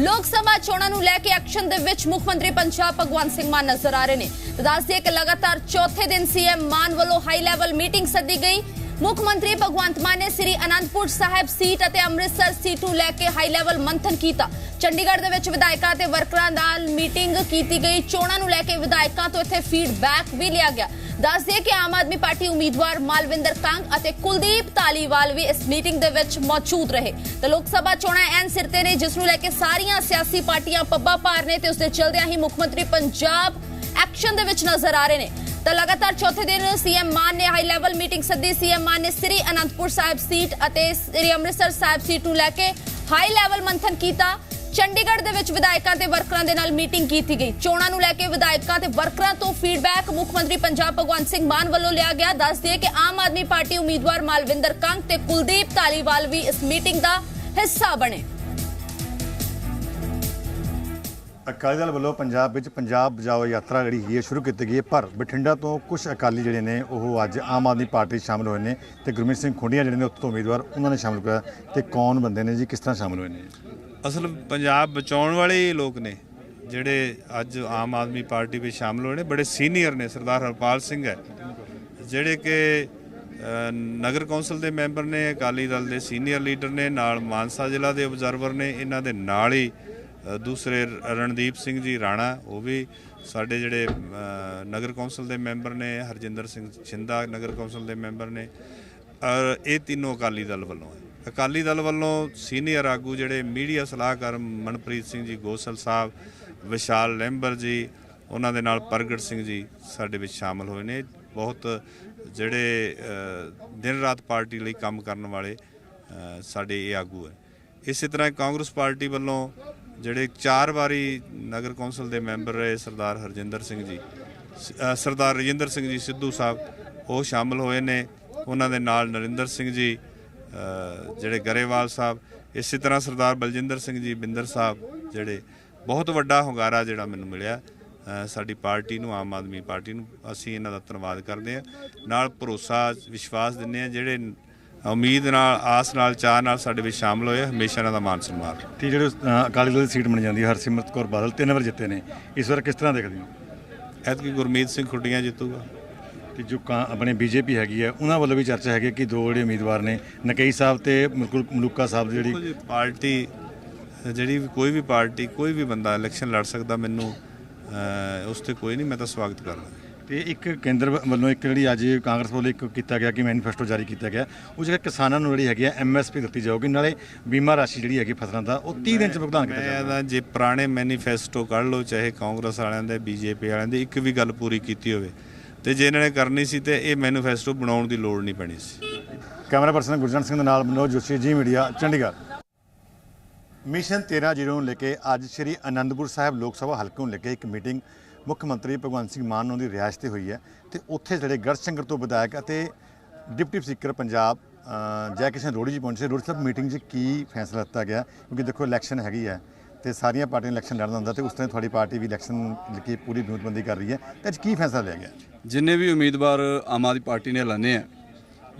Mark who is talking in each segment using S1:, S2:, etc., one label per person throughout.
S1: ਲੋਕ ਸਭਾ ਚੋਣਾਂ ਨੂੰ ਲੈ ਕੇ ਐਕਸ਼ਨ ਦੇ ਵਿੱਚ ਮੁੱਖ ਮੰਤਰੀ ਪੰਜਾਬ ਭਗਵੰਤ ਸਿੰਘ ਮਾਨ ਨਜ਼ਰ ਆ ਰਹੇ ਨੇ। ਤਾਂ ਦੱਸ ਦਈਏ ਕਿ ਲਗਾਤਾਰ ਚੌਥੇ ਦਿਨ ਸੀਐਮ ਮਾਨ ਵੱਲੋਂ ਹਾਈ ਲੈਵਲ ਮੀਟਿੰਗ ਸੱਦੀ ਗਈ। ਮੁੱਖ ਮੰਤਰੀ ਭਗਵੰਤ ਮਾਨ ਨੇ ਸ੍ਰੀ ਅਨੰਦਪੁਰ ਸਾਹਿਬ ਸੀਟ ਅਤੇ ਅੰਮ੍ਰਿਤਸਰ ਸੀਟ ਨੂੰ ਲੈ ਕੇ ਹਾਈ ਲੈਵਲ ਮੰਥਨ ਕੀਤਾ। ਚੰਡੀਗੜ੍ਹ ਦੇ ਵਿੱਚ ਵਿਧਾਇਕਾਂ ਤੇ ਵਰਕਰਾਂ ਨਾਲ ਮੀਟਿੰਗ ਕੀਤੀ ਗਈ। ਚੋਣਾਂ ਨੂੰ ਲੈ ਕੇ ਵਿਧਾਇਕਾਂ ਤੋਂ ਇੱਥੇ ਫੀਡਬੈਕ ਵੀ ਲਿਆ ਗਿਆ। ਦੱਸ ਦਈਏ ਕਿ ਆਮ ਆਦਮੀ ਪਾਰਟੀ ਉਮੀਦਵਾਰ ਮਾਲਵਿੰਦਰ ਕੰਗ ਅਤੇ ਕੁਲਦੀਪ ਧਾਲੀਵਾਲ ਵੀ ਇਸ ਮੀਟਿੰਗ ਦੇ ਵਿੱਚ ਮੌਜੂਦ ਰਹੇ। ਤੇ ਲੋਕ ਸਭਾ ਚੋਣਾਂ ਐਨ ਸਿਰ ਤੇ ਨੇ, ਜਿਸ ਨੂੰ ਲੈ ਕੇ ਸਾਰੀਆਂ ਸਿਆਸੀ ਪਾਰਟੀਆਂ ਪੱਬਾ ਭਾਰ ਨੇ ਤੇ ਉਸ ਦੇ ਚਲਦਿਆਂ ਹੀ ਮੁੱਖ ਮੰਤਰੀ ਪੰਜਾਬ ਐਕਸ਼ਨ ਦੇ ਵਿੱਚ ਨਜ਼ਰ ਆ ਰਹੇ ਨੇ। ਤਾਂ ਲਗਾਤਾਰ ਚੌਥੇ ਦਿਨ ਸੀਐਮ ਮਾਨ ਨੇ ਹਾਈ ਲੈਵਲ ਮੀਟਿੰਗ ਸੱਦੀ। ਸੀਐਮ ਮਾਨ ਨੇ ਸ੍ਰੀ ਅਨੰਦਪੁਰ ਸਾਹਿਬ ਸੀਟ ਅਤੇ ਸ੍ਰੀ ਅੰਮ੍ਰਿਤਸਰ ਸਾਹਿਬ ਸੀਟ ਨੂੰ ਲੈ ਕੇ ਹਾਈ ਲੈਵਲ ਮੰਥਨ ਕੀਤਾ। ਚੰਡੀਗੜ੍ਹ ਦੇ ਵਿੱਚ ਵਿਧਾਇਕਾਂ ਤੇ ਵਰਕਰਾਂ ਦੇ ਨਾਲ ਮੀਟਿੰਗ ਕੀਤੀ ਗਈ। ਚੋਣਾਂ ਨੂੰ ਲੈ ਕੇ ਵਿਧਾਇਕਾਂ ਤੇ ਵਰਕਰਾਂ ਤੋਂ ਫੀਡਬੈਕ ਮੁੱਖ ਮੰਤਰੀ ਪੰਜਾਬ ਭਗਵੰਤ ਸਿੰਘ ਮਾਨ ਵੱਲੋਂ ਲਿਆ ਗਿਆ। ਦੱਸ ਦਈਏ ਕਿ ਆਮ ਆਦਮੀ ਪਾਰਟੀ ਉਮੀਦਵਾਰ ਮਾਲਵਿੰਦਰ ਕੰਗ ਤੇ ਕੁਲਦੀਪ ਧਾਲੀਵਾਲ ਵੀ ਇਸ ਮੀਟਿੰਗ ਦਾ ਹਿੱਸਾ ਬਣੇ।
S2: ਅਕਾਲੀ ਦਲ ਵੱਲੋਂ ਪੰਜਾਬ ਵਿੱਚ ਪੰਜਾਬ ਬਚਾਓ ਯਾਤਰਾ ਜਿਹੜੀ ਹੈਗੀ ਸ਼ੁਰੂ ਕੀਤੀ ਗਈ ਹੈ, ਪਰ ਬਠਿੰਡਾ ਤੋਂ ਕੁਝ ਅਕਾਲੀ ਜਿਹੜੇ ਨੇ, ਉਹ ਅੱਜ ਆਮ ਆਦਮੀ ਪਾਰਟੀ 'ਚ ਸ਼ਾਮਲ ਹੋਏ ਨੇ ਤੇ ਗੁਰਮੀਤ ਸਿੰਘ ਖੁੰਡੀਆਂ ਜਿਹੜੇ ਨੇ, ਉੱਥੋਂ ਉਮੀਦਵਾਰ ਉਹਨਾਂ ਨੇ ਸ਼ਾਮਲ ਹੋਇਆ ਤੇ ਕੌਣ ਬੰਦੇ ਨੇ ਜੀ, ਕਿਸ ਤਰ੍ਹਾਂ ਸ਼ਾਮਲ ਹੋਏ ਨੇ?
S3: ਅਸਲ ਪੰਜਾਬ ਬਚਾਉਣ ਵਾਲੇ ਹੀ ਲੋਕ ਨੇ, ਜਿਹੜੇ ਅੱਜ ਆਮ ਆਦਮੀ ਪਾਰਟੀ ਵਿੱਚ ਸ਼ਾਮਲ ਹੋਏ ਨੇ, ਬੜੇ ਸੀਨੀਅਰ ਨੇ, ਸਰਦਾਰ ਹਰਪਾਲ ਸਿੰਘ ਹੈ, ਜਿਹੜੇ ਕਿ ਨਗਰ ਕੌਂਸਲ ਦੇ ਮੈਂਬਰ ਨੇ, ਅਕਾਲੀ ਦਲ ਦੇ ਸੀਨੀਅਰ ਲੀਡਰ ਨੇ, ਨਾਲ ਮਾਨਸਾ ਜ਼ਿਲ੍ਹਾ ਦੇ ਆਬਜ਼ਰਵਰ ਨੇ, ਇਹਨਾਂ ਦੇ ਨਾਲ ਹੀ ਦੂਸਰੇ ਰਣਦੀਪ ਸਿੰਘ ਜੀ ਰਾਣਾ, ਉਹ ਵੀ ਸਾਡੇ ਜਿਹੜੇ ਨਗਰ ਕੌਂਸਲ ਦੇ ਮੈਂਬਰ ਨੇ, ਹਰਜਿੰਦਰ ਸਿੰਘ ਛਿੰਦਾ ਨਗਰ ਕੌਂਸਲ ਦੇ ਮੈਂਬਰ ਨੇ, ਔਰ ਇਹ ਤਿੰਨੋਂ ਅਕਾਲੀ ਦਲ ਵੱਲੋਂ ਹੈ। ਅਕਾਲੀ ਦਲ ਵੱਲੋਂ ਸੀਨੀਅਰ ਆਗੂ ਜਿਹੜੇ ਮੀਡੀਆ ਸਲਾਹਕਾਰ ਮਨਪ੍ਰੀਤ ਸਿੰਘ ਜੀ, ਗੋਸਲ ਸਾਹਿਬ, ਵਿਸ਼ਾਲ ਲੈਂਬਰ ਜੀ, ਉਹਨਾਂ ਦੇ ਨਾਲ ਪ੍ਰਗਟ ਸਿੰਘ ਜੀ ਸਾਡੇ ਵਿੱਚ ਸ਼ਾਮਲ ਹੋਏ ਨੇ। ਬਹੁਤ ਜਿਹੜੇ ਦਿਨ ਰਾਤ ਪਾਰਟੀ ਲਈ ਕੰਮ ਕਰਨ ਵਾਲੇ ਸਾਡੇ ਇਹ ਆਗੂ ਹੈ। ਇਸੇ ਤਰ੍ਹਾਂ ਕਾਂਗਰਸ ਪਾਰਟੀ ਵੱਲੋਂ ਜਿਹੜੇ ਚਾਰ ਵਾਰੀ ਨਗਰ ਕੌਂਸਲ ਦੇ ਮੈਂਬਰ ਰਹੇ ਸਰਦਾਰ ਹਰਜਿੰਦਰ ਸਿੰਘ ਜੀ ਸਰਦਾਰ ਰਜਿੰਦਰ ਸਿੰਘ ਜੀ ਸਿੱਧੂ ਸਾਹਿਬ, ਉਹ ਸ਼ਾਮਲ ਹੋਏ ਨੇ। ਉਹਨਾਂ ਦੇ ਨਾਲ ਨਰਿੰਦਰ ਸਿੰਘ ਜੀ ਜਿਹੜੇ ਗਰੇਵਾਲ ਸਾਹਿਬ ਇਸੇ ਤਰ੍ਹਾਂ ਸਰਦਾਰ ਬਲਜਿੰਦਰ ਸਿੰਘ ਜੀ ਬਿੰਦਰ ਸਾਹਿਬ ਜਿਹੜੇ ਬਹੁਤ ਵੱਡਾ ਹੁੰਗਾਰਾ ਜਿਹੜਾ ਮੈਨੂੰ ਮਿਲਿਆ। ਸਾਡੀ ਪਾਰਟੀ ਨੂੰ ਆਮ ਆਦਮੀ ਪਾਰਟੀ ਨੂੰ ਅਸੀਂ ਇਹਨਾਂ ਦਾ ਧੰਨਵਾਦ ਕਰਦੇ ਹਾਂ। ਨਾਲ ਭਰੋਸਾ ਵਿਸ਼ਵਾਸ ਦਿੰਦੇ ਹਾਂ ਜਿਹੜੇ ਉਮੀਦ ਨਾਲ ਆਸ ਨਾਲ ਚਾਹ ਨਾਲ ਸਾਡੇ ਵਿੱਚ ਸ਼ਾਮਲ ਹੋਏ ਹਮੇਸ਼ਾ ਇਹਨਾਂ ਦਾ ਮਾਨ ਸਨਮਾਨ।
S2: ਤੇ ਜਿਹੜੇ ਅਕਾਲੀ ਦਲ ਦੀ ਸੀਟ ਬਣ ਜਾਂਦੀ ਹੈ ਹਰਸਿਮਰਤ ਕੌਰ ਬਾਦਲ ਤਿੰਨ ਵਾਰ ਜਿੱਤੇ ਨੇ। ਇਸ ਵਾਰ ਕਿਸ ਤਰ੍ਹਾਂ ਦੇਖਦੇ ਹੋ?
S3: ਐਤਕੀ ਗੁਰਮੀਤ ਸਿੰਘ ਖੁੱਡੀਆਂ ਜਿੱਤੂਗਾ।
S2: ਤੇ ਜੋ ਕਾਂ ਆਪਣੇ ਬੀਜੇਪੀ ਹੈਗੀ ਹੈ ਉਹਨਾਂ ਵੱਲੋਂ ਵੀ ਚਰਚਾ ਹੈਗੀ ਹੈ ਕਿ ਦੋ ਜਿਹੜੇ ਉਮੀਦਵਾਰ ਨੇ ਨਕਈ ਸਾਹਿਬ ਤੇ ਮੁਲਕ ਮਲੂਕਾ ਸਾਹਿਬ ਦੀ ਜਿਹੜੀ
S3: ਪਾਰਟੀ ਜਿਹੜੀ ਵੀ ਕੋਈ ਵੀ ਪਾਰਟੀ ਕੋਈ ਵੀ ਬੰਦਾ ਇਲੈਕਸ਼ਨ ਲੜ ਸਕਦਾ ਮੈਨੂੰ ਉਸ ਤੇ ਕੋਈ ਨਹੀਂ ਮੈਂ ਤਾਂ ਸਵਾਗਤ ਕਰਦਾ।
S2: ਤੇ ਇੱਕ ਕੇਂਦਰ ਵੱਲੋਂ ਇੱਕ ਜਿਹੜੀ ਅੱਜ ਕਾਂਗਰਸ ਵੱਲੋਂ ਇੱਕ ਕੀਤਾ ਗਿਆ ਕਿ ਮੈਨੀਫੈਸਟੋ ਜਾਰੀ ਕੀਤਾ ਗਿਆ। ਉਹ ਜਿਹੜਾ ਕਿਸਾਨਾਂ ਨੂੰ ਜਿਹੜੀ ਹੈਗੀ ਹੈ ਐਮਐਸਪੀ ਦਿੱਤੀ ਜਾਊਗੀ ਨਾਲੇ ਬੀਮਾ ਰਾਸ਼ੀ ਜਿਹੜੀ ਹੈਗੀ ਫਸਲਾਂ ਦਾ ਉਹ 30 ਦਿਨ ਚ ਭੁਗਤਾਨ ਕੀਤਾ ਜਾਊਗਾ।
S3: ਜੇ ਪੁਰਾਣੇ ਮੈਨੀਫੈਸਟੋ ਕੱਢ ਲਓ ਚਾਹੇ ਕਾਂਗਰਸ ਵਾਲਿਆਂ ਦੇ ਬੀਜੇਪੀ ਵਾਲਿਆਂ ਦੇ ਇੱਕ ਵੀ ਗੱਲ ਪੂਰੀ ਕੀਤੀ ਹੋਵੇ ਤੇ ਜੇ ਇਹਨਾਂ ਨੇ ਕਰਨੀ ਸੀ ਤੇ ਇਹ ਮੈਨੀਫੈਸਟੋ ਬਣਾਉਣ ਦੀ ਲੋੜ ਨਹੀਂ ਪੈਣੀ ਸੀ।
S2: ਕੈਮਰਾ ਪਰਸਨ ਗੁਰਜੰਟ ਸਿੰਘ ਦੇ ਨਾਲ ਮਨੋਜ ਜੋਸ਼ੀ, ਜੀ ਮੀਡੀਆ, ਚੰਡੀਗੜ੍ਹ। ਮਿਸ਼ਨ 13 ਨੂੰ ਲੈ ਕੇ ਅੱਜ ਸ੍ਰੀ ਅਨੰਦਪੁਰ ਸਾਹਿਬ ਲੋਕ ਸਭਾ ਹਲਕੇ ਨੂੰ ਲੈ ਕੇ ਇੱਕ ਮੀਟਿੰਗ ਮੁੱਖ ਮੰਤਰੀ ਭਗਵੰਤ ਸਿੰਘ ਮਾਨ ਨੂੰ ਦੀ ਰਿਹਾਇਸ਼ ਤੇ ਹੋਈ ਹੈ ਤੇ ਉੱਥੇ ਜਿਹੜੇ ਗੜਸ਼ੰਕਰ ਤੋਂ ਵਿਧਾਇਕ ਅਤੇ ਡਿਪਟੀ ਸਪੀਕਰ ਪੰਜਾਬ ਜੈ ਕਿਸ਼ਨ ਰੋੜੀ ਜੀ ਪਹੁੰਚੇ। ਰੋੜੀ ਸਾਹਿਬ, ਮੀਟਿੰਗ 'ਚ ਕੀ ਫੈਸਲਾ ਲਿੱਤਾ ਗਿਆ? ਕਿਉਂਕਿ ਦੇਖੋ, ਇਲੈਕਸ਼ਨ ਹੈਗੀ ਹੈ। ਤੇ ਸਾਰੀਆਂ ਪਾਰਟੀਆਂ ਇਲੈਕਸ਼ਨ ਲੜਨਾ ਹੁੰਦਾ ਤੇ ਉਸ ਤਰ੍ਹਾਂ ਤੁਹਾਡੀ ਪਾਰਟੀ ਵੀ ਇਲੈਕਸ਼ਨ ਲਈ ਪੂਰੀ ਨੋਟਬੰਦੀ ਕਰ ਰਹੀ ਹੈ। ਤੇ ਅੱਜ ਕੀ ਫੈਸਲਾ ਲਿਆ ਗਿਆ?
S4: ਜਿੰਨੇ ਵੀ ਉਮੀਦਵਾਰ ਆਮ ਆਦਮੀ ਪਾਰਟੀ ਨੇ ਐਲਾਨੇ ਆ,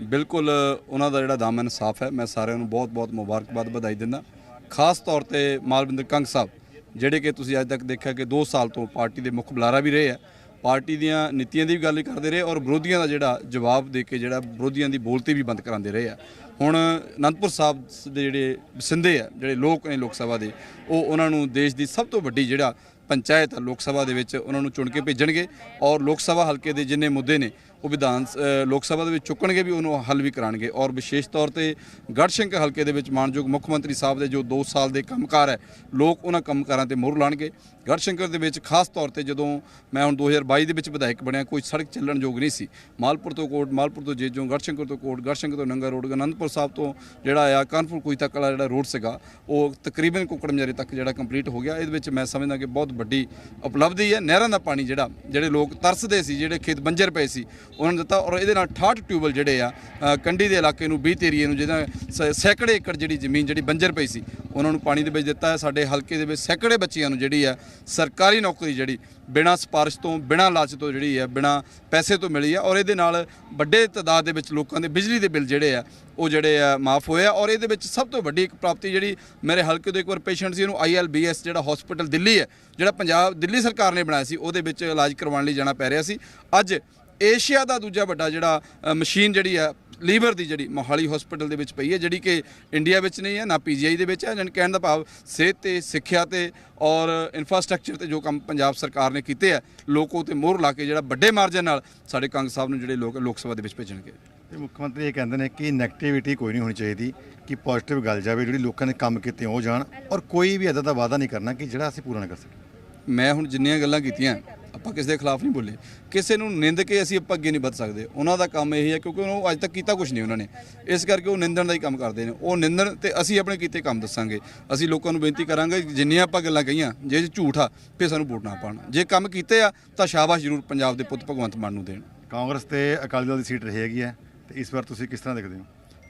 S4: ਬਿਲਕੁਲ ਉਹਨਾਂ ਦਾ ਜਿਹੜਾ ਦਾਮਨ ਸਾਫ਼ ਹੈ। ਮੈਂ ਸਾਰਿਆਂ ਨੂੰ ਬਹੁਤ-ਬਹੁਤ ਮੁਬਾਰਕਬਾਦ ਵਧਾਈ ਦਿੰਦਾ। ਖਾਸ ਤੌਰ ਤੇ ਮਾਲਵਿੰਦਰ ਕੰਗ ਸਾਹਿਬ, ਜਿਹੜੇ ਕਿ ਤੁਸੀਂ ਅੱਜ ਤੱਕ ਦੇਖਿਆ ਕਿ 2 ਸਾਲ ਤੋਂ ਪਾਰਟੀ ਦੇ ਮੁੱਖ ਬੁਲਾਰਾ ਵੀ ਰਹੇ ਆ, ਪਾਰਟੀ ਦੀਆਂ ਨੀਤੀਆਂ ਦੀ ਵੀ ਗੱਲ ਕਰਦੇ ਰਹੇ ਔਰ ਵਿਰੋਧੀਆਂ ਦਾ ਜਿਹੜਾ ਜਵਾਬ ਦੇ ਕੇ ਜਿਹੜਾ ਵਿਰੋਧੀਆਂ ਦੀ ਬੋਲਤੀ ਵੀ ਬੰਦ ਕਰਾਉਂਦੇ ਰਹੇ ਆ। ਹੁਣ ਅਨੰਦਪੁਰ ਸਾਹਿਬ ਦੇ ਜਿਹੜੇ ਬਸਿੰਦੇ ਆ, ਜਿਹੜੇ ਲੋਕ ਨੇ ਲੋਕ ਸਭਾ ਦੇ, ਉਹ ਉਹਨਾਂ ਨੂੰ ਦੇਸ਼ ਦੀ ਸਭ ਤੋਂ ਵੱਡੀ ਜਿਹੜਾ ਪੰਚਾਇਤ ਆ ਲੋਕ ਸਭਾ ਦੇ ਵਿੱਚ ਉਹਨਾਂ ਨੂੰ ਚੁਣ ਕੇ ਭੇਜਣਗੇ ਔਰ ਲੋਕ ਸਭਾ ਹਲਕੇ ਦੇ ਜਿੰਨੇ ਮੁੱਦੇ ਨੇ ਉਹ ਵਿਧਾਨ ਸ- ਲੋਕ ਸਭਾ ਦੇ ਵਿੱਚ ਚੁੱਕਣਗੇ ਵੀ ਉਹਨੂੰ ਹੱਲ ਵੀ ਕਰਾਣਗੇ। ਔਰ ਵਿਸ਼ੇਸ਼ ਤੌਰ ਤੇ ਗੜਸ਼ੰਕਰ ਹਲਕੇ ਦੇ ਵਿੱਚ ਮਾਨਯੋਗ ਮੁੱਖ ਮੰਤਰੀ ਸਾਹਿਬ ਦੇ ਜੋ 2 ਸਾਲ ਦੇ ਕੰਮਕਾਰ ਹੈ, ਲੋਕ ਉਹਨਾਂ ਕੰਮਕਾਰਾਂ ਤੇ ਮੋਹਰ ਲਾਣਗੇ। ਗੜਸ਼ੰਕਰ ਦੇ ਵਿੱਚ ਖਾਸ ਤੌਰ ਤੇ ਜਦੋਂ ਮੈਂ ਹੁਣ 2022 ਦੇ ਵਿੱਚ ਵਿਧਾਇਕ ਬਣਿਆ, ਕੋਈ ਸੜਕ ਚੱਲਣ ਯੋਗ ਨਹੀਂ ਸੀ। ਮਾਲਪੁਰ ਤੋਂ ਕੋਟ, ਮਾਲਪੁਰ ਤੋਂ ਜੇਜੋਂ ਗੜਸ਼ੰਕਰ ਤੋਂ ਕੋਟ ਗੜਸ਼ੰਕਰ ਤੋਂ ਨੰਗਾ ਰੋਡ, ਅਨੰਦਪੁਰ ਸਾਹਿਬ ਤੋਂ ਜਿਹੜਾ ਆ ਕਾਨਪੁਰ ਕੋਈ ਤੱਕ ਵਾਲਾ ਜਿਹੜਾ ਰੋਡ ਸੀਗਾ, ਉਹ ਤਕਰੀਬਨ ਕੁੱਕੜ ਮਜਾਰੇ ਤੱਕ ਜਿਹੜਾ ਕੰਪਲੀਟ ਹੋ ਗਿਆ। ਇਹਦੇ ਵਿੱਚ ਮੈਂ ਸਮਝਦਾ ਕਿ ਬਹੁਤ ਵੱਡੀ ਉਪਲਬਧੀ ਹੈ। ਨਹਿਰਾਂ ਦਾ ਪਾਣੀ ਜਿਹੜਾ, ਜਿਹੜੇ ਲੋਕ ਤਰਸਦੇ ਸੀ, ਜਿਹੜੇ ਖੇਤ ਬੰਜਰ ਪਏ ਸੀ ਉਹਨਾਂ ਨੂੰ ਦਿੱਤਾ ਔਰ ਇਹਦੇ ਨਾਲ 68 ਟਿਊਬਲ ਜਿਹੜੇ ਆ ਅ, ਕੰਢੀ ਦੇ ਇਲਾਕੇ ਨੂੰ 20 ਏਰੀਏ ਨੂੰ ਜਿਹਦਾ ਸੈਂਕੜੇ ਏਕੜ ਜਿਹੜੀ ਜ਼ਮੀਨ ਜਿਹੜੀ ਬੰਜਰ ਪਈ ਸੀ ਉਹਨਾਂ ਨੂੰ ਪਾਣੀ ਦੇ ਵਿੱਚ ਦਿੱਤਾ ਹੈ। ਸਾਡੇ ਹਲਕੇ ਦੇ ਵਿੱਚ ਸੈਂਕੜੇ ਬੱਚਿਆਂ ਨੂੰ ਜਿਹੜੀ ਹੈ ਸਰਕਾਰੀ ਨੌਕਰੀ ਜਿਹੜੀ ਬਿਨਾਂ ਸਿਫਾਰਿਸ਼ ਤੋਂ ਬਿਨਾਂ ਲਾਲਚ ਤੋਂ ਜਿਹੜੀ ਹੈ ਬਿਨਾਂ ਪੈਸੇ ਤੋਂ ਮਿਲੀ ਹੈ ਔਰ ਇਹਦੇ ਨਾਲ ਵੱਡੇ ਤਾਦਾਦ ਦੇ ਵਿੱਚ ਲੋਕਾਂ ਦੇ ਬਿਜਲੀ ਦੇ ਬਿੱਲ ਜਿਹੜੇ ਆ ਉਹ ਜਿਹੜੇ ਆ ਮਾਫ ਹੋਏ ਆ ਔਰ ਇਹਦੇ ਵਿੱਚ ਸਭ ਤੋਂ ਵੱਡੀ ਇੱਕ ਪ੍ਰਾਪਤੀ ਜਿਹੜੀ ਮੇਰੇ ਹਲਕੇ ਤੋਂ ਇੱਕ ਵਾਰ ਪੇਸ਼ੈਂਟ ਸੀ ਉਹਨੂੰ ਆਈਐਲਬੀਐਸ ਜਿਹੜਾ ਹਸਪੀਟਲ ਦਿੱਲੀ ਹੈ ਜਿਹੜਾ ਪੰਜਾਬ ਦਿੱਲੀ ਸਰਕਾਰ ਨੇ ਬਣਾਇਆ ਸੀ ਉਹਦੇ ਵਿੱਚ ਇਲਾਜ ਕਰਵਾਉਣ ਲਈ ਜਾਣਾ ਪੈ ਰਿਹਾ ਸੀ। ਅੱਜ ਏਸ਼ੀਆ ਦਾ ਦੂਜਾ ਵੱਡਾ ਜਿਹੜਾ ਮਸ਼ੀਨ ਜਿਹੜੀ ਆ ਲੀਵਰ ਦੀ ਜਿਹੜੀ ਮੋਹਾਲੀ ਹਸਪੀਟਲ ਦੇ ਵਿੱਚ ਪਈ ਹੈ ਜਿਹੜੀ ਕਿ ਇੰਡੀਆ ਵਿੱਚ ਨਹੀਂ ਹੈ ਨਾ ਪੀਜੀਆਈ ਦੇ ਵਿੱਚ ਹੈ ਜਾਣੀ ਕਹਿਣ ਦਾ ਭਾਵ ਸਿਹਤ ਤੇ ਸਿੱਖਿਆ ਤੇ ਔਰ ਇਨਫਰਾਸਟ੍ਰਕਚਰ ਤੇ ਜੋ ਕੰਮ ਪੰਜਾਬ ਸਰਕਾਰ ਨੇ ਕੀਤੇ ਆ ਲੋਕੋ ਤੇ ਮੋਹਰ ਲਾ ਕੇ ਜਿਹੜਾ ਵੱਡੇ ਮਾਰਜਨ ਨਾਲ ਸਾਡੇ ਕੰਗ ਸਾਹਿਬ ਨੂੰ ਜਿਹੜੇ ਲੋਕ ਲੋਕ ਸਭਾ ਦੇ ਵਿੱਚ ਭੇਜਣਗੇ।
S2: ਤੇ ਮੁੱਖ ਮੰਤਰੀ ਇਹ ਕਹਿੰਦੇ ਨੇ ਕਿ ਨੈਗੇਟਿਵਿਟੀ ਕੋਈ ਨਹੀਂ ਹੋਣੀ ਚਾਹੀਦੀ ਕਿ ਪੋਜ਼ਿਟਿਵ ਗੱਲ ਜਾਵੇ ਜਿਹੜੀ ਲੋਕਾਂ ਨੇ ਕੰਮ ਕੀਤੇ ਉਹ ਜਾਣ ਔਰ ਕੋਈ ਵੀ ਇਦਾਂ ਦਾ ਵਾਅਦਾ ਨਹੀਂ ਕਰਨਾ ਕਿ ਜਿਹੜਾ ਅਸੀਂ ਪੂਰਾ ਨਾ ਕਰ ਸਕੀਏ।
S4: ਮੈਂ ਹੁਣ ਜਿੰਨੀਆਂ ਗੱਲਾਂ ਕੀਤੀਆਂ ਆਪਾਂ ਕਿਸੇ ਦੇ ਖਿਲਾਫ ਨਹੀਂ ਬੋਲੇ। ਕਿਸੇ ਨੂੰ ਨਿੰਦ ਕੇ ਅਸੀਂ ਆਪਾਂ ਅੱਗੇ ਨਹੀਂ ਵੱਧ ਸਕਦੇ। ਉਹਨਾਂ ਦਾ ਕੰਮ ਇਹ ਹੈ ਕਿਉਂਕਿ ਉਹਨੂੰ ਅੱਜ ਤੱਕ ਕੀਤਾ ਕੁਝ ਨਹੀਂ ਉਹਨਾਂ ਨੇ। ਇਸ ਕਰਕੇ ਉਹ ਨਿੰਦਣ ਦਾ ਹੀ ਕੰਮ ਕਰਦੇ ਨੇ। ਉਹ ਨਿੰਦਣ ਤੇ ਅਸੀਂ ਆਪਣੇ ਕੀਤੇ ਕੰਮ ਦੱਸਾਂਗੇ। ਅਸੀਂ ਲੋਕਾਂ ਨੂੰ ਬੇਨਤੀ ਕਰਾਂਗੇ ਜਿੰਨੀਆਂ ਆਪਾਂ ਗੱਲਾਂ ਕਹੀਆਂ ਜੇ ਝੂਠ ਆ ਫਿਰ ਸਾਨੂੰ ਵੋਟ ਨਾ ਪਾਉਣ। ਜੇ ਕੰਮ ਕੀਤੇ ਆ ਤਾਂ ਸ਼ਾਬਾਸ਼ ਜ਼ਰੂਰ ਪੰਜਾਬ ਦੇ ਪੁੱਤ ਭਗਵੰਤ ਮਾਨ ਨੂੰ ਦੇਣ।
S2: ਕਾਂਗਰਸ ਤੇ ਅਕਾਲੀ ਦਲ ਦੀ ਸੀਟ ਰਹੇਗੀ ਹੈ। ਤੇ ਇਸ ਵਾਰ ਤੁਸੀਂ ਕਿਸ ਤਰ੍ਹਾਂ ਦੇਖਦੇ ਹੋ?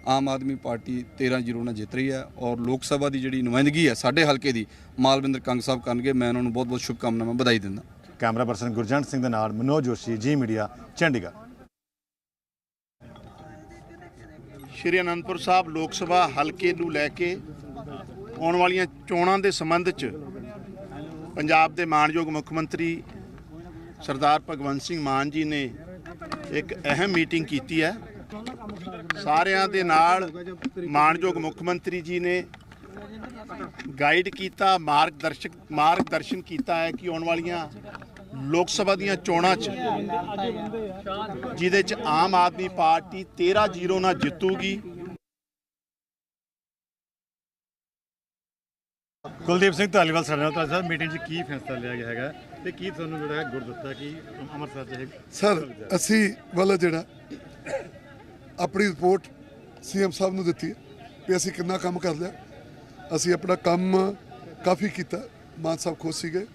S4: ਆਮ ਆਦਮੀ ਪਾਰਟੀ 13 ਜ਼ੀਰੋ ਨਾਲ ਜਿੱਤ ਰਹੀ ਹੈ ਔਰ ਲੋਕ ਸਭਾ ਦੀ ਜਿਹੜੀ ਨੁਮਾਇੰਦਗੀ ਹੈ ਸਾਡੇ ਹਲਕੇ ਦੀ ਮਾਲਵਿੰਦਰ ਕੰਗ ਸਾਹਿਬ ਕਰਨਗੇ। ਮੈਂ ਉਹਨਾਂ ਨੂੰ ਬਹੁਤ ਬਹੁਤ ਸ਼ੁਭਕਾਮਨਾਵਾਂ ਵਧਾਈ ਦਿੰਦਾ।
S2: ਕੈਮਰਾ ਪਰਸਨ ਗੁਰਜੰਟ ਸਿੰਘ ਦੇ ਨਾਲ ਮਨੋਜ ਜੋਸ਼ੀ, ਜੀ ਮੀਡੀਆ, ਚੰਡੀਗੜ੍ਹ।
S5: ਸ਼੍ਰੀ ਅਨੰਦਪੁਰ ਸਾਹਿਬ ਲੋਕ ਸਭਾ ਹਲਕੇ ਨੂੰ ਲੈ ਕੇ ਆਉਣ ਵਾਲੀਆਂ ਚੋਣਾਂ ਦੇ ਸੰਬੰਧ 'ਚ ਪੰਜਾਬ ਦੇ ਮਾਣਯੋਗ ਮੁੱਖ ਮੰਤਰੀ ਸਰਦਾਰ ਭਗਵੰਤ ਸਿੰਘ ਮਾਨ ਜੀ ਨੇ ਇੱਕ ਅਹਿਮ ਮੀਟਿੰਗ ਕੀਤੀ ਹੈ। ਸਾਰਿਆਂ ਦੇ ਨਾਲ ਮਾਣਯੋਗ ਮੁੱਖ ਮੰਤਰੀ ਜੀ ਨੇ ਗਾਈਡ ਕੀਤਾ, ਮਾਰਗਦਰਸ਼ਕ ਮਾਰਗਦਰਸ਼ਨ ਕੀਤਾ ਹੈ ਕਿ ਆਉਣ ਵਾਲੀਆਂ ਲੋਕ ਸਭਾ ਦੀਆਂ ਚੋਣਾਂ 'ਚ ਜਿਹਦੇ 'ਚ ਆਮ ਆਦਮੀ ਪਾਰਟੀ 13-0 ਨਾਲ ਜਿੱਤੂਗੀ।
S2: ਕੁਲਦੀਪ ਸਿੰਘ ਧਾਲੀਵਾਲ ਸਾਡੇ ਨਾਲ ਤੁਹਾਡੇ ਸਾਹਿਬ ਮੀਟਿੰਗ 'ਚ ਕੀ ਫੈਸਲਾ ਲਿਆ ਗਿਆ ਹੈਗਾ? ਤੇ ਕੀ ਤੁਹਾਨੂੰ ਜਿਹੜਾ ਗੁਰ ਦਿੱਤਾ ਕਿ ਅੰਮ੍ਰਿਤਸਰ 'ਚ ਇਹ
S6: ਸਰ ਅਸੀਂ ਵੱਲੋਂ ਜਿਹੜਾ ਆਪਣੀ ਰਿਪੋਰਟ ਸੀਐਮ ਸਾਹਿਬ ਨੂੰ ਦਿੱਤੀ ਵੀ ਅਸੀਂ ਕਿੰਨਾ ਕੰਮ ਕਰ ਲਿਆ। ਅਸੀਂ ਆਪਣਾ ਕੰਮ ਕਾਫੀ ਕੀਤਾ। ਮਾਨ ਸਾਹਿਬ ਖੁਸ਼ ਸੀਗੇ।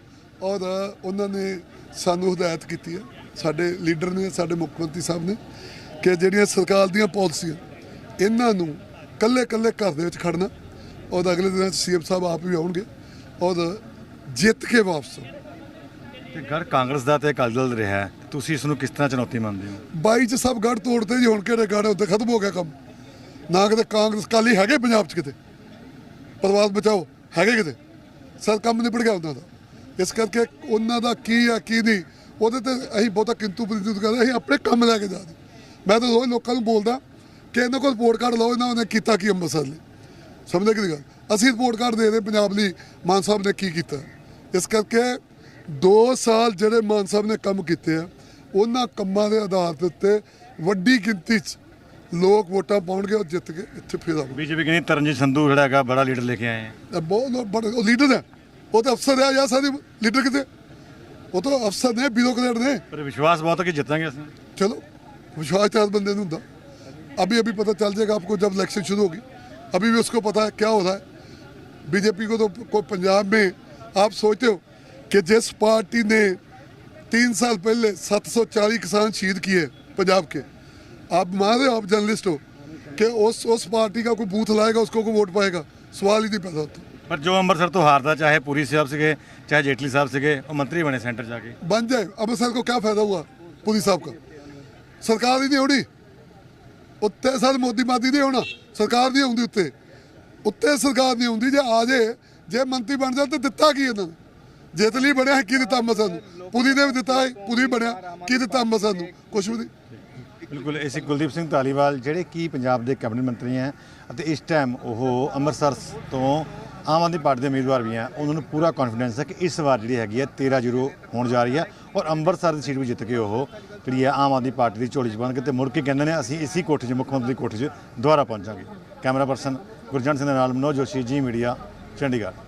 S6: ਔਰ ਉਹਨਾਂ ਨੇ ਸਾਨੂੰ ਹਦਾਇਤ ਕੀਤੀ ਹੈ ਸਾਡੇ ਲੀਡਰ ਨੇ ਸਾਡੇ ਮੁੱਖ ਮੰਤਰੀ ਸਾਹਿਬ ਨੇ ਕਿ ਜਿਹੜੀਆਂ ਸਰਕਾਰ ਦੀਆਂ ਪਾਲਿਸੀਆਂ ਇਹਨਾਂ ਨੂੰ ਕੱਲੇ ਕੱਲੇ ਘਰ ਦੇ ਵਿੱਚ ਖੜਨਾ ਔਰ ਅਗਲੇ ਦਿਨਾਂ 'ਚ ਸੀਐਮ ਸਾਹਿਬ ਆਪ ਵੀ ਆਉਣਗੇ ਔਰ ਜਿੱਤ ਕੇ ਵਾਪਸ
S2: ਤੇ ਗੜ ਕਾਂਗਰਸ ਦਾ ਤੇ ਅਕਾਲੀ ਦਲ ਰਿਹਾ। ਤੁਸੀਂ ਇਸ ਨੂੰ ਕਿਸ ਤਰ੍ਹਾਂ ਚੁਣੌਤੀ ਮੰਨਦੇ ਹੋ?
S6: 22 ਚ ਸਭ ਗੜ ਤੋੜਤੇ ਜੀ ਹੁਣ ਕਿਹੜੇ ਗੜ ਉੱਤੇ ਖਤਮ ਹੋ ਗਿਆ ਕੰਮ। ਨਾ ਕਿਤੇ ਕਾਂਗਰਸ ਕਾਲੀ ਹੈਗੇ ਪੰਜਾਬ ਚ ਕਿਤੇ? ਪਰਿਵਾਰ ਬਚਾਓ ਹੈਗੇ ਕਿਤੇ? ਸਰ ਕੰਮ ਨਿਬੜ ਗਿਆ ਉਹਨਾਂ ਦਾ। ਇਸ ਕਰਕੇ ਉਹਨਾਂ ਦਾ ਕੀ ਆ ਕੀ ਨਹੀਂ ਉਹਦੇ ਤੇ ਅਸੀਂ ਬਹੁਤਾ ਕਿੰਤੂ ਪ੍ਰਤੀਤ ਕਰਦੇ ਅਸੀਂ ਆਪਣੇ ਕੰਮ ਲੈ ਕੇ ਜਾਂਦੇ ਮੈਂ ਤਾਂ ਰੋਜ਼ ਲੋਕਾਂ ਨੂੰ ਬੋਲਦਾ ਕਿ ਇਹਨਾਂ ਕੋਲ ਰਿਪੋਰਟ ਕਾਰਡ ਲਓ ਇਹਨਾਂ ਨੇ ਕੀਤਾ ਕੀ ਅੰਮ੍ਰਿਤਸਰ ਲਈ। ਸਮਝਦੇ ਕਿ ਗੱਲ? ਅਸੀਂ ਰਿਪੋਰਟ ਕਾਰਡ ਦੇ ਦੇ ਪੰਜਾਬ ਲਈ ਮਾਨ ਸਾਹਿਬ ਨੇ ਕੀ ਕੀਤਾ? ਇਸ ਕਰਕੇ 2 ਸਾਲ ਜਿਹੜੇ ਮਾਨ ਸਾਹਿਬ ਨੇ ਕੰਮ ਕੀਤੇ ਆ ਉਹਨਾਂ ਕੰਮਾਂ ਦੇ ਆਧਾਰ ਦੇ ਉੱਤੇ ਵੱਡੀ ਗਿਣਤੀ 'ਚ ਲੋਕ ਵੋਟਾਂ ਪਾਉਣਗੇ ਔਰ ਜਿੱਤ ਕੇ ਇੱਥੇ ਫੇਰ ਆਉਣਗੇ।
S2: ਬੀਜੇਪੀ ਕਹਿੰਦੀ ਤਰਨਜੀਤ ਸੰਧੂ ਜਿਹੜਾ ਹੈਗਾ ਬੜਾ ਲੀਡਰ ਲੈ ਕੇ ਆਏ
S6: ਇਹ ਬਹੁਤ ਬੜੇ ਉਹ ਲੀਡਰ ਹੈ ਉਹ ਤਾਂ ਅਫਸਰ ਹੈ ਜਾਂ ਸਾਡੇ ਲੀਡਰ ਕਿਤੇ ਉਹ ਤਾਂ ਅਫਸਰ ਨੇ ਬਿਊਰੋਕਰੇਟ ਨੇ
S2: ਪਰ ਵਿਸ਼ਵਾਸ ਬਹੁਤ ਹੈ ਕਿ ਜਿੱਤਾਂਗੇ ਅਸੀਂ
S6: चलो विश्वास चार बंदे नहीं होता अभी अभी पता चल जाएगा आपको जब इलेक्शन शुरू होगी अभी भी उसको पता है क्या हो रहा है बीजेपी को तो कोई पंजाब में आप सोचते हो कि जिस पार्टी ने तीन साल पहले 740 किसान शहीद किए पंजाब के आप मान रहे हो आप जर्नलिस्ट हो कि उस उस पार्टी का कोई बूथ लाएगा उसको कोई वोट पाएगा सवाल ही नहीं पैदा होता
S2: ਪਰ ਜੋ ਅੰਮ੍ਰਿਤਸਰ ਤੋਂ ਹਾਰਦਾ ਚਾਹੇ ਪੂਰੀ ਸਾਹਿਬ ਸੀਗੇ ਚਾਹੇ ਜੇਟਲੀ ਸਾਹਿਬ ਸੀਗੇ ਉਹ ਮੰਤਰੀ ਬਣੇ ਸੈਂਟਰ ਜਾ ਕੇ
S6: बन जाए अमृतसर को क्या फायदा हुआ पुरी साहब का सरकार ही नहीं होनी ਉੱਤੇ ਸਰ ਮੋਦੀ ਮਾਦੀ ਨਹੀਂ ਹੋਣਾ ਸਰਕਾਰ ਨਹੀਂ ਆਉਂਦੀ ਉੱਤੇ ਉੱਤੇ ਸਰਕਾਰ ਨਹੀਂ ਆਉਂਦੀ ਜੇ ਆ ਜੇ ਜੇ ਮੰਤਰੀ ਬਣ ਜਾ ਤਾਂ ਦਿੱਤਾ ਕੀ ਇਹਨਾਂ ਨੇ ਜਿੱਤ ਲਈ ਬਣਿਆ ਕੀ ਦਿੱਤਾ ਅੰਮ੍ਰਿਤਸਰ ਨੂੰ ਪੁਰੀ ਨੇ ਵੀ ਦਿੱਤਾ ਹੈ ਪੁਰੀ ਬਣਿਆ ਕੀ ਦਿੱਤਾ ਅੰਮ੍ਰਿਤਸਰ ਨੂੰ ਕੁਛ ਵੀ ਨਹੀਂ
S2: ਬਿਲਕੁਲ ਇਹ ਸੀ ਕੁਲਦੀਪ ਸਿੰਘ ਧਾਲੀਵਾਲ ਜਿਹੜੇ ਕੀ ਪੰਜਾਬ ਦੇ ਕੈਬਨਿਟ ਮੰਤਰੀ ਹੈ ਅਤੇ ਇਸ ਟਾਈਮ ਉਹ ਅੰਮ੍ਰਿਤਸਰ ਤੋਂ ਆਮ ਆਦਮੀ ਪਾਰਟੀ ਦੇ ਉਮੀਦਵਾਰ ਵੀ ਹੈ ਉਹਨਾਂ ਨੂੰ ਪੂਰਾ ਕੌਨਫੀਡੈਂਸ ਹੈ ਕਿ ਇਸ ਵਾਰ ਜਿਹੜੀ ਹੈਗੀ ਹੈ 13-0 ਹੋਣ ਜਾ ਰਹੀ ਹੈ ਔਰ ਅੰਮ੍ਰਿਤਸਰ ਦੀ ਸੀਟ ਵੀ ਜਿੱਤ ਕੇ ਉਹ, ਜਿਹੜੀ ਹੈ ਆਮ ਆਦਮੀ ਪਾਰਟੀ ਦੀ ਝੋਲੀ 'ਚ ਬਣ ਕੇ ਤੇ ਮੁੜ ਕੇ ਕਹਿੰਦੇ ਨੇ ਅਸੀਂ ਇਸੀ ਕੋਠੇ 'ਚ, ਮੁੱਖ ਮੰਤਰੀ ਦੀ ਕੋਠੇ 'ਚ ਦੁਬਾਰਾ ਪਹੁੰਚਾਂਗੇ। ਕੈਮਰਾ ਪਰਸਨ ਗੁਰਜੰਟ ਸਿੰਘ ਦੇ ਨਾਲ ਮਨੋਜ ਜੋਸ਼ੀ ਜੀ ਮੀਡੀਆ ਚੰਡੀਗੜ੍ਹ।